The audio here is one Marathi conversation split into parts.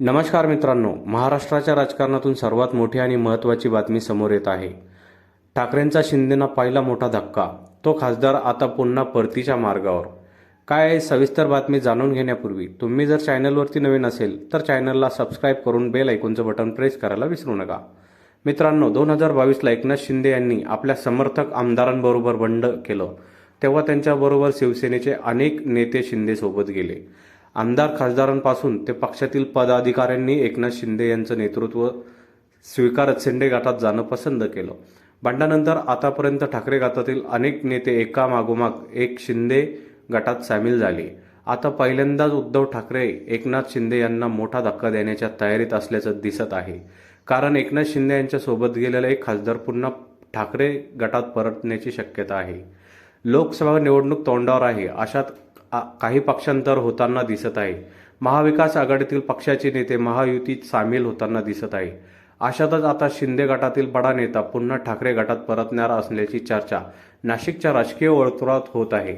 नमस्कार मित्रांनो महाराष्ट्राच्या राजकारणातून सर्वात मोठी आणि महत्त्वाची बातमी समोर येत आहे. ठाकरेंचा शिंदेना पहिला मोठा धक्का तो खासदार आता पुन्हा परतीच्या मार्गावर. काय आहे सविस्तर बातमी जाणून घेण्यापूर्वी तुम्ही जर चॅनलवरती नवीन असेल तर चॅनलला सबस्क्राईब करून बेल ऐकूनचं बटन प्रेस करायला विसरू नका. मित्रांनो दोन हजार बावीसला एकनाथ शिंदे यांनी आपल्या समर्थक आमदारांबरोबर बंड केलं तेव्हा त्यांच्याबरोबर शिवसेनेचे अनेक नेते शिंदेसोबत गेले. आमदार खासदारांपासून ते पक्षातील पदाधिकाऱ्यांनी एकनाथ शिंदे यांचं नेतृत्व स्वीकारत शिंदे गटात जाणं पसंत केलं. बंडानंतर आतापर्यंत ठाकरे गटातील अनेक नेते एका मागोमाग एक शिंदे गटात सामील झाले. आता पहिल्यांदाच उद्धव ठाकरे एकनाथ शिंदे यांना मोठा धक्का देण्याच्या तयारीत असल्याचं दिसत आहे. कारण एकनाथ शिंदे यांच्यासोबत गेलेला एक खासदार पुन्हा ठाकरे गटात परतण्याची शक्यता आहे. लोकसभा निवडणूक तोंडावर आहे. अशात काही पक्षांतर होताना दिसत आहे. महाविकास आघाडीतील पक्षाचे नेते महायुतीत सामील होताना दिसत आहे. अशातच आता शिंदे गटातील बडा नेता पुन्हा ठाकरे गटात परतणार असल्याची चर्चा नाशिकच्या राजकीय वर्तुळात होत आहे.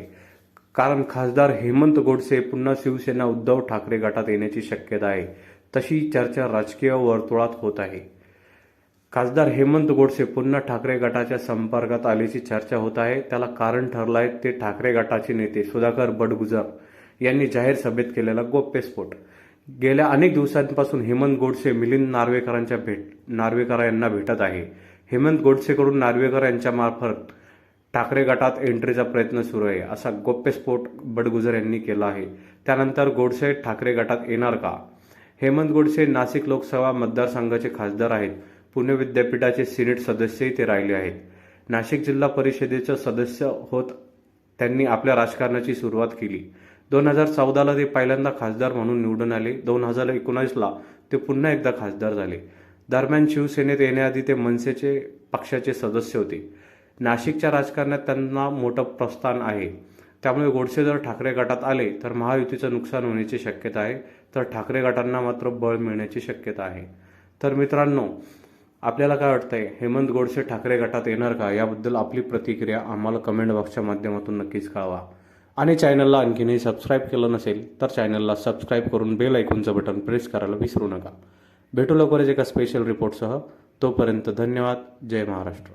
कारण खासदार हेमंत गोडसे पुन्हा शिवसेना उद्धव ठाकरे गटात येण्याची शक्यता आहे. तशी चर्चा राजकीय वर्तुळात होत आहे. खासदार हेमंत गोडसे पुन्हा ठाकरे गटाच्या संपर्कात आल्याची चर्चा होत आहे. त्याला कारण ठरलं आहे ते ठाकरे गटाचे नेते सुधाकर बडगुजर यांनी जाहीर सभेत केलेला गोप्यस्फोट गेल्या अनेक दिवसांपासून हेमंत गोडसे मिलिंद नार्वेकरांच्या भेट नार्वेकर यांना भेटत आहे. हेमंत गोडसेकडून नार्वेकर यांच्या मार्फत ठाकरे गटात एंट्रीचा प्रयत्न सुरू आहे असा गोप्यस्फोट बडगुजर यांनी केला आहे. त्यानंतर गोडसे ठाकरे गटात येणार का? हेमंत गोडसे नाशिक लोकसभा मतदारसंघाचे खासदार आहेत. पुणे विद्यापीठाचे सिनेट सदस्यही ते राहिले आहेत. नाशिक जिल्हा परिषदेचं सदस्य होत त्यांनी आपल्या राजकारणाची सुरुवात केली. दोन हजार चौदाला ते पहिल्यांदा खासदार म्हणून निवडून आले. दोन हजार एकोणीसला ते पुन्हा एकदा खासदार झाले. दरम्यान शिवसेनेत येण्याआधी ते मनसेचे पक्षाचे सदस्य होते. नाशिकच्या राजकारणात त्यांना मोठं प्रस्थान आहे. त्यामुळे गोडसे जर ठाकरे गटात आले तर महायुतीचं नुकसान होण्याची शक्यता आहे. तर ठाकरे गटांना मात्र बळ मिळण्याची शक्यता आहे. तर मित्रांनो आपल्याला काय वाटतंय? हेमंत गोडसे ठाकरे गटात येणार का? याबद्दल आपली प्रतिक्रिया आम्हाला कमेंट बॉक्सच्या माध्यमातून नक्कीच कळवा. आणि चॅनलला आणखीनही सबस्क्राईब केलं नसेल तर चॅनलला सबस्क्राईब करून बेल ऐकूनचं बटन प्रेस करायला विसरू नका. भेटू लवकरच एका स्पेशल रिपोर्टसह तोपर्यंत धन्यवाद. जय महाराष्ट्र.